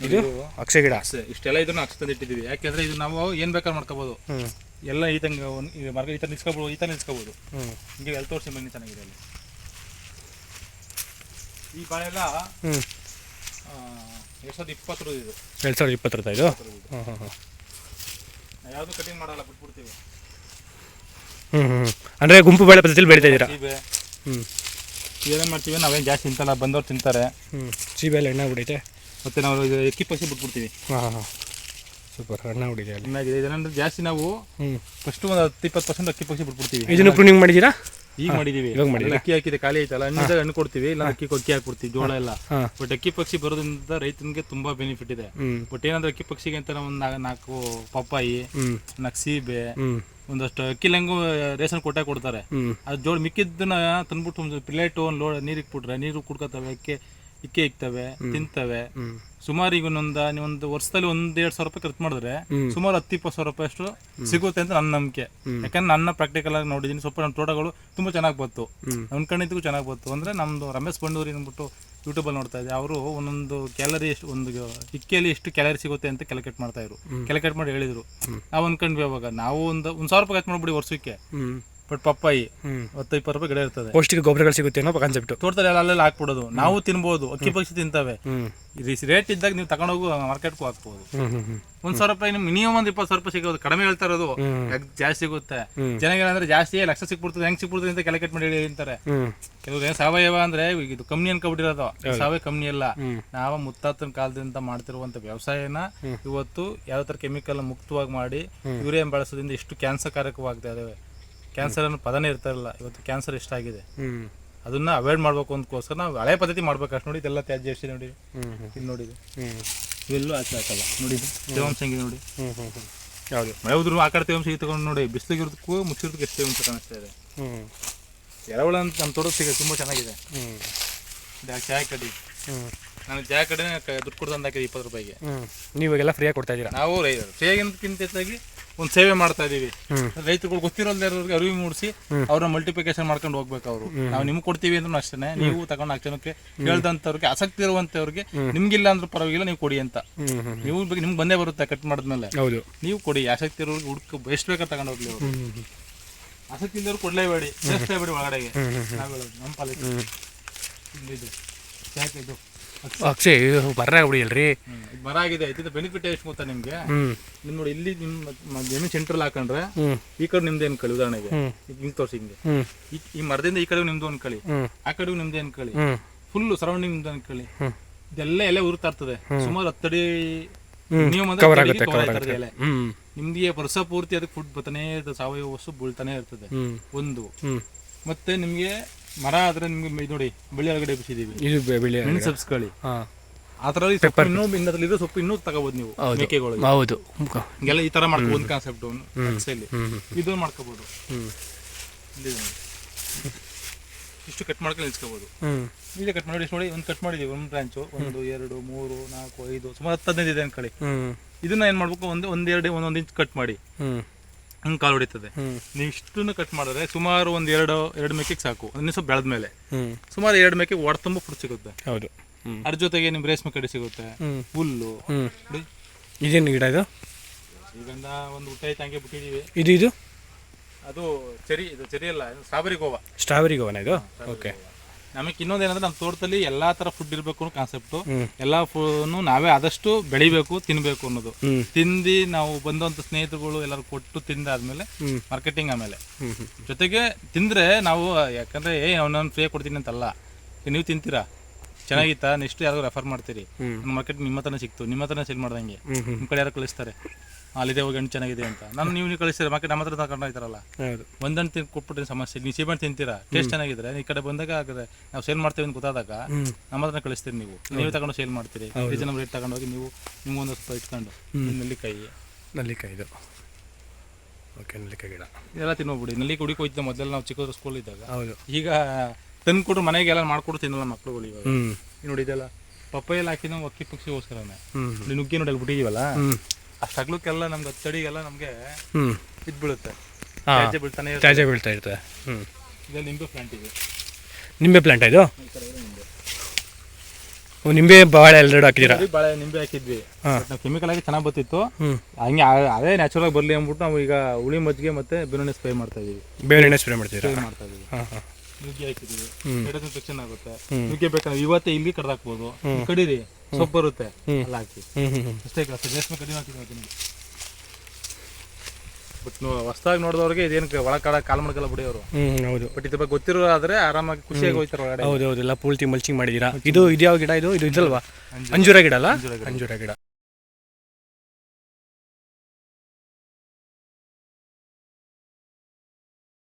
ಇದು ಅಕ್ಷಯ ಗಿಡ. ಅಕ್ಸೆ ಇಷ್ಟೆಲ್ಲ ಇದನ್ನ ಅಕ್ಷ ತಂದು ಇಟ್ಟಿದ್ದೀವಿ. ಯಾಕೆಂದ್ರೆ ಇದು ನಾವು ಏನ್ ಬೇಕಾದ್ರೆ ಮಾಡ್ಕೋಬಹುದು ಎಲ್ಲ ಈ ತಂಗ ಒಂದ್- ಈ ತರ ನಿಲ್ಸ್ಕೋಬಹುದು ಈ ತರ ನಿಲ್ಸ್ಕೋಬಹುದು ಹಿಂಗೆ ಎಲ್ ತೋರಿಸಿ ಬನ್ನಿ ಚೆನ್ನಾಗಿದೆ ಅಲ್ಲಿ. ಈ ಬಾಳೆ ಎಲ್ಲ ಎರಡ್ ಸಾವಿರದ ಇಪ್ಪತ್ತರದ್ದು ಇದು. ಎರಡ್ ಸಾವಿರದ ಇಪ್ಪತ್ತರ ಇದು? ಯಾವುದು ಕಟಿಂಗ್ ಮಾಡಲ್ಲ ಬಿಟ್ಬಿಡ್ತೀವಿ. ಹ್ಮ್ ಹ್ಮ್ ಅಂದ್ರೆ ಗುಂಪು ಬೆಳೆ ಪದ್ಧತಿಯಲ್ಲಿ ಬೆಳೀತಾ ಇದ್ದೀರಾ? ಹ್ಮ್. ಏನೇನು ಮಾಡ್ತೀವಿ ನಾವೇನ್ ಜಾಸ್ತಿ ತಿಂತಲ್ಲ ಬಂದವ್ರು ತಿಂತಾರೆ. ಹ್ಞೂ ಸೀಬೆಲ್ಲ ಎಣ್ಣೆ ಬಿಡೈತೆ ಮತ್ತೆ ನಾವು ಇದು ಎಕ್ಕಿ ಪಕ್ಷಿ ಬಿಟ್ಬಿಡ್ತೀವಿ. ಹಾಂ ಹಾಂ ಹಾಂ. ಸೂಪರ್ ಎಣ್ಣೆ ಹುಡುಗಿ ಅಲ್ಲಿ. ಚೆನ್ನಾಗಿದೆ. ಇದನ್ನ ಜಾಸ್ತಿ ನಾವು ಹ್ಞೂ ಫಸ್ಟ್ ಒಂದು ಹತ್ತು ಇಪ್ಪತ್ತು ಪರ್ಸೆಂಟ್ ಅಕ್ಕಿ ಪಕ್ಷಿ ಬಿಟ್ಬಿಡ್ತೀವಿ. ಇದನ್ನು ಪ್ರೂನಿಂಗ್ ಮಾಡಿದ್ದೀರಾ ಈಗ ಮಾಡಿದೀವಿ. ಇವಾಗ ಮಾಡಿದ್ದೀರಾ? ಅಕ್ಕಿ ಹಾಕಿದೆ ಖಾಲಿ ಐತಲ್ಲ ಹಣ್ಣಿದಾಗ ಹಣ್ಣು ಕೊಡ್ತೀವಿ ಇಲ್ಲ ಅಕ್ಕಿ ಅಕ್ಕಿ ಹಾಕ್ಬಿಡ್ತೀವಿ ಜೋಳ ಎಲ್ಲ. ಹಾಂ. ಬಟ್ ಅಕ್ಕಿ ಪಕ್ಷಿ ಬರೋದ್ರಿಂದ ರೈತನಿಗೆ ತುಂಬಾ ಬೆನಿಫಿಟ್ ಇದೆ. ಹ್ಞೂ ಬಟ್ ಏನಂದ್ರೆ ಅಕ್ಕಿ ಪಕ್ಷಿಗೆ ಅಂತ ಒಂದು ನಾ- ನಾಲ್ಕು ಪಪ್ಪಾಯಿ ಹ್ಞೂ ನಾಲ್ಕು ಸೀಬೆ ಹ್ಞೂ ಒಂದಷ್ಟು ಅಕ್ಕಿ ಲಂಗು ರೇಷನ್ ಕೊಟ್ಟೆ ಕೊಡ್ತಾರೆ. ಹ್ಞೂ ಅದು ಜೋಳ ಮಿಕ್ಕಿದ್ದನ್ನ ತಂದ್ಬಿಟ್ಟು ಒಂದು ಪ್ಲೇಟ್ ಒಂದು ಲೋಡ್ ನೀರು ಇಕ್ಬಿಟ್ರೆ ನೀರು ಕುಡ್ಕೊತಾವೆ ಅಕ್ಕಿ ಇಕ್ಕೆ ಇಕ್ತವೆ ತಿಂತವೆ. ಸುಮಾರು ಈಗ ಒಂದೊಂದು ನೀವೊಂದು ವರ್ಷದಲ್ಲಿ ಒಂದ್ ಎರಡ್ ಸಾವಿರ ರೂಪಾಯಿ ಖರ್ಚು ಮಾಡಿದ್ರೆ. ಸುಮಾರು ಹತ್ತು ಇಪ್ಪತ್ತು ಸಾವಿರ ರೂಪಾಯಿ ಅಷ್ಟು ಸಿಗುತ್ತೆ ಅಂತ ನನ್ನ ನಂಬಿಕೆ. ಯಾಕಂದ್ರೆ ನನ್ನ ಪ್ರಾಕ್ಟಿಕಲ್ ಆಗಿ ನೋಡಿದೀನಿ ಸ್ವಲ್ಪ ನಮ್ಮ ತೋಟಗಳು ತುಂಬಾ ಚೆನ್ನಾಗಿ ಬಂತು. ಅನ್ಕೊಂಡಿದ್ದಕ್ಕೂ ಚೆನ್ನಾಗಿ ಬಂತು. ಅಂದ್ರೆ ನಮ್ದು ರಮೇಶ್ ಬಂಡೂರಿ ಅಂದ್ಬಿಟ್ಟು ಯೂಟ್ಯೂಬಲ್ಲಿ ನೋಡ್ತಾ ಇದ್ದೆ. ಅವರು ಒಂದೊಂದು ಕ್ಯಾಲರಿ ಎಷ್ಟು ಒಂದು ಇಕ್ಕಿಯಲ್ಲಿ ಎಷ್ಟು ಕ್ಯಾಲರಿ ಸಿಗುತ್ತೆ ಅಂತ ಕ್ಯಾಲ್ಕುಲೇಟ್ ಮಾಡ್ತಾ ಇದ್ರು. ಕ್ಯಾಲ್ಕುಲೇಟ್ ಮಾಡಿ ಹೇಳಿದ್ರು. ನಾವು ಅನ್ಕೊಂಡ್ವಿ ಅವಾಗ. ನಾವು ಒಂದು ಒಂದು ಸಾವಿರ ರೂಪಾಯಿ ಖರ್ಚು ಮಾಡ್ಬಿಡಿ ವರ್ಷಕ್ಕೆ. ಬಟ್ ಪಪ್ಪಾಯಿ ಹತ್ತು ಇಪ್ಪತ್ತು ರೂಪಾಯಿ ಗಿಡ ಇರ್ತದೆ. ಪೌಷ್ಟಿಕ ಗೊಬ್ಬರಗಳು ಸಿಗುತ್ತೆ ಅನ್ನೋ ಕಾನ್ಸೆಪ್ಟ್ ತೋಟದಲ್ಲಿ ಅಲ್ಲೆಲ್ಲ ಹಾಕ್ಬಿಡೋದು. ನಾವು ತಿನ್ಬೋದು ಅಕ್ಕಿ ಪಕ್ಷಿ ತಿಂತವೆ. ರೇಟ್ ಇದ್ದಾಗ ನೀವು ತಗೊಂಡೋಗು ಮಾರ್ಕೆಟ್ಗೂ ಹಾಕ್ಬೋದು. ಒಂದ್ ಸಾವಿರ ರೂಪಾಯಿ ನಿಮ್ ಮಿನಿಮಮ್ ಒಂದ್ ಇಪ್ಪತ್ತು ಸಾವಿರ ರೂಪಾಯಿ ಸಿಗೋದು. ಕಡಿಮೆ ಹೇಳ್ತಾ ಇರೋದು. ಜಾಸ್ತಿ ಸಿಗುತ್ತೆ. ಜನಗಳಂದ್ರೆ ಜಾಸ್ತಿ ಲಕ್ಷ ಸಿಕ್ಬಿಡ್ತದೆ. ಹೆಂಗ್ ಸಿಕ್ಬಿಡ್ತದೆ ಅಂತ ಕೆಳಗೆ ಮಾಡಿ ಅಂತಾರೆ. ಕೆಲವ್ರು ಏನ್ ಸಾವಯವ ಅಂದ್ರೆ ಇದು ಕಮ್ಮಿ ಅನ್ಕೊಬಿಟ್ಟಿರೋದು ಸಾವಯವ ಕಮ್ಮಿ ಅಲ್ಲ. ನಾವ ನಾವು ಮುತ್ತಾತನ ಕಾಲದಿಂದ ಮಾಡ್ತಿರುವಂತ ವ್ಯವಸಾಯನ ಇವತ್ತು ಯಾವ ತರ ಕೆಮಿಕಲ್ ಮುಕ್ತವಾಗಿ ಮಾಡಿ ಯೂರಿಯಾ ಬಳಸೋದ್ರಿಂದ ಎಷ್ಟು ಕ್ಯಾನ್ಸರ್ ಕಾರಕವಾಗ್ತಾ ಇದಾವೆ. ಕ್ಯಾನ್ಸರ್ ಅನ್ನೋ ಪದನೇ ಇರ್ತಾರಲ್ಲ ಇವತ್ತು ಕ್ಯಾನ್ಸರ್ ಎಷ್ಟಾಗಿದೆ ಅದನ್ನ ಅವಾಯ್ಡ್ ಮಾಡ್ಬೇಕು ಅಂದ್ಕೋಸ್ಕರ ನಾವು ಹಳೆ ಪದ್ಧತಿ ಮಾಡ್ಬೇಕು. ಅಷ್ಟು ನೋಡಿ ಇದೆಲ್ಲ ತ್ಯಾಜ್ಯ ಎಷ್ಟಿದೆ ನೋಡಿ. ಇಲ್ಲಿ ನೋಡಿ ಹ್ಞೂ ಇವೆಲ್ಲೂ ಆಚೆ ಹಾಕಲ್ಲ ನೋಡಿ ತೇವಾಂಶ ಹೆಂಗಿದೆ ನೋಡಿ. ಯಾವುದು ಮಳೆ ಉದ್ರು ಆ ಕಡೆ ತೇವಾಂಶ ತಗೊಂಡು ನೋಡಿ ಬಿಸಿಲಿಗಿರೋದಕ್ಕೂ ಮುಚ್ಚಿರೋದಕ್ಕೆ ಎಷ್ಟು ತೇವಾಂಶ ಕಾಣಿಸ್ತಾ ಇದೆ. ಹ್ಞೂ ಎರೆಹುಳ ಅಂತ ನಮ್ಮ ತೋಟದ ಸಿಗ ತುಂಬ ಚೆನ್ನಾಗಿದೆ. ಚಾಯ್ ಕಡಿ ನಾನು ಚಾಯ್ ಕಡೆ ದುಡ್ಡು ಕೊಡ್ದು ಹಾಕಿದೆ ಇಪ್ಪತ್ತು ರೂಪಾಯಿಗೆ. ನೀವು ಇವಾಗೆಲ್ಲ ಫ್ರೀಯಾಗಿ ಕೊಡ್ತಾ ಇದ್ದೀರಾ? ನಾವು ಸೇಗಿಂತಕ್ಕಿಂತ ಹೆಚ್ಚಾಗಿ ಒಂದು ಸೇವೆ ಮಾಡ್ತಾ ಇದೀವಿ. ರೈತರುಗಳು ಗೊತ್ತಿರೋದ್ ಅರಿವು ಮೂಡಿಸಿ ಅವ್ರನ್ನ ಮಲ್ಟಿಪ್ಲಿಕೇಶನ್ ಮಾಡ್ಕೊಂಡು ಹೋಗ್ಬೇಕು ಅವರು. ನಾವು ನಿಮ್ಗೆ ಕೊಡ್ತೀವಿ ಅಂದ್ರೂ ಅಷ್ಟೇ ನೀವು ತಗೊಂಡು ನಾಲ್ಕು ಜನಕ್ಕೆ ಹೇಳ್ದಂಥವ್ರಿಗೆ ಆಸಕ್ತಿ ಇರುವಂತವ್ರಿಗೆ ನಿಮ್ಗಿಲ್ಲ ಅಂದ್ರೆ ಪರವಾಗಿಲ್ಲ ನೀವು ಕೊಡಿ ಅಂತ. ನೀವು ನಿಮ್ಗೆ ಬಂದೇ ಬರುತ್ತೆ ಕಟ್ ಮಾಡಿದ್ಮೇಲೆ. ಹೌದು. ನೀವು ಕೊಡಿ ಆಸಕ್ತಿ ಇರೋರಿಗೆ ಹುಡುಕ ಎಷ್ಟು ಬೇಕಾದ್ರೆ ತಗೊಂಡು ಹೋಗ್ಲಿ ಆಸಕ್ತಿ ಇದ್ದವ್ರು ಕೊಡ್ಲೇಬೇಡಿ ಸೇರಿಸ್ಲೇಬೇಡಿ ಒಳಗಡೆಗೆ. ನಾವು ಹೇಳೋದು ನಮ್ಮ ಪಾಲಿಕೆ ಇದು ಯಾಕೆ ಇದು ಅಕ್ಷಯ್ ಇದು ಬರ ಆಗ್ಬಿಡಿಲ್ರಿ. ಮರ ಆಗಿದೆ ಇದು ಬೆನಿಫಿಟ್ ಎಷ್ಟು ಗೊತ್ತಾ ನಿಮ್ಗೆ? ನಿಮ್ ನೋಡಿ ಇಲ್ಲಿ ನಿಮ್ಮ ಜಮೀನ್ ಸೆಂಟ್ರಲ್ ಹಾಕೊಂಡ್ರೆ ಈ ಕಡೆ ನಿಮ್ದು ಅನ್ಕೊಳ್ಳಿ ಉದಾಹರಣೆಗೆ? ಹ್ಞೂ ಈಗ ಹಿಂಗ್ ತೋರ್ಸಿ ಹಿಂಗೆ. ಈ- ಮರದಿಂದ ಈ ಕಡೆ ನಿಮ್ದು ಒಂದ್ ಕಳಿ. ಆ ಕಡೆ ನಿಮ್ದು ಏನ್ ಕಳಿ? ಫುಲ್ ಸರೌಂಡಿಂಗ್ ನಿಮ್ದು ಒಂದ್ ಕಳಿ? ಇದೆಲ್ಲ ಎಲೆ ಉರುತ್ತಾ ಇರ್ತದೆ. ಸುಮಾರು ಹತ್ತಡಿ ನೀವು ಎಲೆ. ನಿಮ್ಗೆ ವರ್ಷ ಪೂರ್ತಿ ಅದಕ್ಕೆ ಫುಡ್ ಬರ್ತಾನೆ ಇರ್ತದೆ ಸಾವಯವ ವಸ್ತು ಬೀಳ್ತಾನೆ ಇರ್ತದೆ. ಒಂದು. ಮತ್ತೆ ನಿಮ್ಗೆ ಮರ ಆದ್ರೆ ನಿಮ್ಗೆ ಇದು ನೋಡಿ ಬಳ್ಳಿ ಒಳಗಡೆ ಬಿಸಿದೀವಿ. ಇದು ಬೆ- ಬೆಳೆ ಮೆಣಸು ಸಬ್ಸ್ಕೊಳ್ಳಿ ಹಾಂ. ಆ ತರ ಸೊಪ್ಪು ಇನ್ನೂ ಇನ್ನದ್ರಲ್ಲಿ ಇರೋ ಸೊಪ್ಪು ಇನ್ನೂ ತಗೋಬೋದು ನೀವು ಮೇಕೆಗಳು ಹೌದು. ಹಿಂಗೆಲ್ಲ ಈ ತರ ಮಾಡ್ಕೊ ಒಂದು ಕಾನ್ಸೆಪ್ಟ್ ಅಕ್ಸೆಲ್ಲಿ ಹ್ಞೂ ಇದು ಮಾಡ್ಕೋಬಹುದು ನೋಡಿ. ಇಷ್ಟು ಕಟ್ ಮಾಡ್ಕೊಂಡು ನಿಲ್ಸ್ಕೋಬಹುದು ಈಗ ಕಟ್ ಮಾಡಿ ನೋಡಿ ಒಂದು ಕಟ್ ಮಾಡಿದೀವಿ ಒಂದು ಬ್ರಾಂಚು ಒಂದು ಎರಡು ಮೂರು ನಾಲ್ಕು ಐದು ಸುಮಾರು ಹತ್ತು ಹದಿನೈದು ಇದೆ ಅನ್ಕೊಳ್ಳಿ. ಇದನ್ನ ಏನ್ ಮಾಡ್ಬೇಕು? ಒಂದು ಒಂದೆರಡು ಒಂದೊಂದು ಇಂಚ್ ಕಟ್ ಮಾಡಿ. ಹಂಗೆ ಕಾಲು ಹೊಡಿತದೆ. ನೀವು ಇಷ್ಟನ್ನು ಕಟ್ ಮಾಡಿದ್ರೆ ಸುಮಾರು ಒಂದು ಎರಡು ಎರಡು ಮೇಕೆಗೆ ಸಾಕು. ಅದನ್ನ ಸ್ವಲ್ಪ ಬೆಳೆದ ಮೇಲೆ. ಸುಮಾರು ಎರಡು ಮೇಕೆ ಒಡ ತುಂಬ ಫುಡ್ ಸಿಗುತ್ತೆ. ಹೌದು. ಅದ್ರ ಜೊತೆಗೆ ನಿಮ್ ರೇಷ್ಮೆ ಕಡೆ ಸಿಗುತ್ತೆ. ಹುಲ್ಲು. ಇದೇನು ಗಿಡ ಇದು? ಈಗಂದ ಒಂದು ಊಟ ಐತೆ ಹಂಗೆ ಬಿಟ್ಟಿದೀವಿ. ಇದು ಇದು? ಅದು ಚೆರಿ ಇದು ಚೆರಿ ಅಲ್ಲ ಸ್ಟ್ರಾಬೆರಿ ಗೋವಾ. ಸ್ಟ್ರಾಬೆರಿ ಗೋವನ ಇದು? ಓಕೆ. ನಮಗೆ ಇನ್ನೊಂದೇನಂದ್ರೆ ನಮ್ಮ ತೋಟದಲ್ಲಿ ಎಲ್ಲಾ ತರ ಫುಡ್ ಇರಬೇಕು ಅನ್ನೋ ಕಾನ್ಸೆಪ್ಟ್ ಎಲ್ಲಾ ಫುಡ್ನು ನಾವೇ ಆದಷ್ಟು ಬೆಳಿಬೇಕು ತಿನ್ಬೇಕು ಅನ್ನೋದು. ತಿಂದಿ ನಾವು ಬಂದಂತ ಸ್ನೇಹಿತರುಗಳು ಎಲ್ಲರೂ ಕೊಟ್ಟು ತಿಂದಾದ್ಮೇಲೆ ಮಾರ್ಕೆಟಿಂಗ್ ಆಮೇಲೆ. ಜೊತೆಗೆ ತಿಂದ್ರೆ ನಾವು ಯಾಕಂದ್ರೆ ಏ ಅವ್ನ ಫ್ರೀ ಕೊಡ್ತೀನಿ ಅಂತಲ್ಲ. ನೀವು ತಿಂತೀರಾ? ಚೆನ್ನಾಗಿತ್ತಾ? ನೆಕ್ಸ್ಟ್ ಯಾರಿಗೂ ರೆಫರ್ ಮಾಡ್ತೀರಿ. ಮಾರ್ಕೆಟ್ ನಿಮ್ಮ ಹತ್ರನೇ ಸಿಕ್ತು ನಿಮ್ಮ ಹತ್ರನೇ ಸೇಲ್ ಮಾಡ್ದಂಗೆ ನಿಮ್ಮ ಕಡೆ ಯಾರು ಕಳಿಸ್ತಾರೆ. ಅಲ್ಲಿದೆ ಹೋಗಿ ಹಣ್ಣು ಚೆನ್ನಾಗಿದೆ ಅಂತ. ನಾನು ನೀವು ನೀವು ಕಳಿಸ್ತೀರ ಮತ್ತೆ ನಮ್ಮ ಹತ್ರ ತಗೊಂಡು ಹೋಗ್ತಾರಲ್ಲ ಹೌದು. ಒಂದನ್ನು ತಿನ್ ಕೊಟ್ಬಿಟ್ರೆ ಸಮಸ್ಯೆ. ನೀವು ಸೀಬೆಹಣ್ಣು ತಿಂತೀರಾ? ಟೇಸ್ಟ್ ಚೆನ್ನಾಗಿದ್ರೆ ಈ ಕಡೆ ಬಂದಾಗ ಆಗದೆ ನಾವು ಸೇಲ್ ಮಾಡ್ತೀವಿ ಅಂತ ಗೊತ್ತಾದಾಗ ನಮ್ಮ ಹತ್ರ ಕಳಿಸ್ತೀರಿ ನೀವು. ನೀವೇ ತಗೊಂಡು ಸೇಲ್ ಮಾಡ್ತೀರಿ. ರೀಸನಬಲ್ ರೇಟ್ ತಗೊಂಡು ಹೋಗಿ ನೀವು ನಿಮ್ಗೊಂದು ಸ್ವಲ್ಪ ಇಟ್ಕೊಂಡು ನೆಲ್ಲಿಕಾಯಿ. ನೆಲ್ಲಿಕಾಯಿದು ಓಕೆ ನೆಲ್ಲಿಕಾಯಿ ಗಿಡ. ಇದೆಲ್ಲ ತಿನ್ನೋಗ್ಬಿಡಿ. ನೆಲ್ಲಿಕಾಯಿ ಹುಡುಕಿ ಹೋಯ್ತು ಮೊದಲೆಲ್ಲ ನಾವು ಚಿಕ್ಕದ್ರು ಸ್ಕೂಲ್ ಇದ್ದಾಗ. ಹೌದು. ಈಗ ತಂದ್ಕೊಟ್ಟು ಮನೆಗೆ ಎಲ್ಲ ಮಾಡ್ಕೊಟ್ಟು ತಿನ್ನಲ್ಲ ಮಕ್ಕಳುಗಳು ಇವಾಗ. ನೋಡಿ ಇದೆಲ್ಲ ಪಪ್ಪಾಯಲ್ಲಿ ಹಾಕಿ ಒಕ್ಕಿ ಅಕ್ಕಿ ಪಕ್ಷಿಗೋಸ್ಕರನೇ ನುಗ್ಗಿ ನೋಡಿ ಅಲ್ಲಿ ಬಿಟ್ಟಿದೀವಲ್ಲ ಹ್ಞೂ ಅಷ್ಟು ಅಗ್ಲಕ್ಕೆಲ್ಲ ನಮ್ಗೆ ಹತ್ತಡಿಗೆಲ್ಲ ನಮಗೆ ಹ್ಞೂ ಇದು ಬೀಳುತ್ತೆ. ತ್ಯಾಜ್ಯ ಬೀಳ್ತಾನೆ ಇರುತ್ತೆ. ತ್ಯಾಜ್ಯ ಬೀಳ್ತಾ ಇರ್ತದೆ ಹ್ಞೂ ಇದೆಲ್ಲ ನಿಂಬೆ ಪ್ಲಾಂಟ್ ಇದೆ. ನಿಂಬೆ ಪ್ಲಾಂಟ್ ಇದು ಈ ಕಡೆ ಇದೆ? ನಿಂಬೆ ಓ, ನಿಂಬೆ ಬಾಳೆ ಎರಡು ಹಾಕಿದ್ದೀರಾ? ಬರೀ ಬಾಳೆ ನಿಂಬೆ ಹಾಕಿದ್ವಿ. ಹಾಂ. ಬಟ್ ನಾವು ಕೆಮಿಕಲ್ ಆಗಿ ಚೆನ್ನಾಗಿ ಬರ್ತಿತ್ತು. ಹ್ಞೂ ಹಂಗೆ ಆ- ಅದೇ ನ್ಯಾಚುರಲ್ ಆಗಿ ಬರಲಿ ಅಂದ್ಬಿಟ್ಟು ನಾವು ಈಗ ಹುಳಿ ಮಜ್ಜಿಗೆ ಮತ್ತೆ ಬೆನುಣ್ಣೆ ಸ್ಪ್ರೇ ಮಾಡ್ತಾ ಇದೀವಿ. ಬೇವಿನ ಎಣ್ಣೆ ಸ್ಪ್ರೇ ಮಾಡ್ತೀವಿ ಸ್ಪ್ರೇ ಮಾಡ್ತಾ ಇದೀವಿ. ಹಾಂ ಹಾಂ. ನುಗ್ಗೆ ಹಾಕಿದೀವಿ. ಆಗುತ್ತೆ. ನುಗ್ಗೆ ಬೇಕಾದ್ರೆ ಇವತ್ತೇ ಇಲ್ಲಿ ಕಡ್ದಾಕ್ಬೋದು. ಕಡೀರಿ. ಸೊಪ್ಪು ಬರುತ್ತೆ ಅಲ್ಲ ಹಾಕಿ. ಅಷ್ಟೇ ಕೆಲಸ ರೇಷ್ಮೆ ಕಡಿಮೆ ಹಾಕಿದ್ವಿ ನಿಮಗೆ ಬಟ್ ಹೊಸದಾಗಿ ನೋಡಿದವ್ರಿಗೆ ಇದೇನು ಒಳ ಕಾಲ ಕಾಲು ಮಡ್ಕಲ್ಲ ಬಿಡಿಯವರು ಹ್ಞೂ ಹೌದು. ಬಟ್ ಇದ್ರ ಬಗ್ಗೆ ಗೊತ್ತಿರೋ ಆದ್ರೆ ಆರಾಮಾಗಿ ಖುಷಿಯಾಗಿ ಹೋಯ್ತಾರ ಒಳಗಡೆ ಹೌದು ಹೌದು. ಎಲ್ಲ ಪೂರ್ತಿ ಮಲ್ಚಿಂಗ್ ಮಾಡಿದೀರಾ? ಇದು ಇದ್ಯಾವ ಗಿಡ ಇದು? ಇದು ಇದಲ್ವಾ? ಅಂಜೂರ. ಗಿಡ ಅಲ್ಲ? ಅಂಜೂರ ಗಿಡ.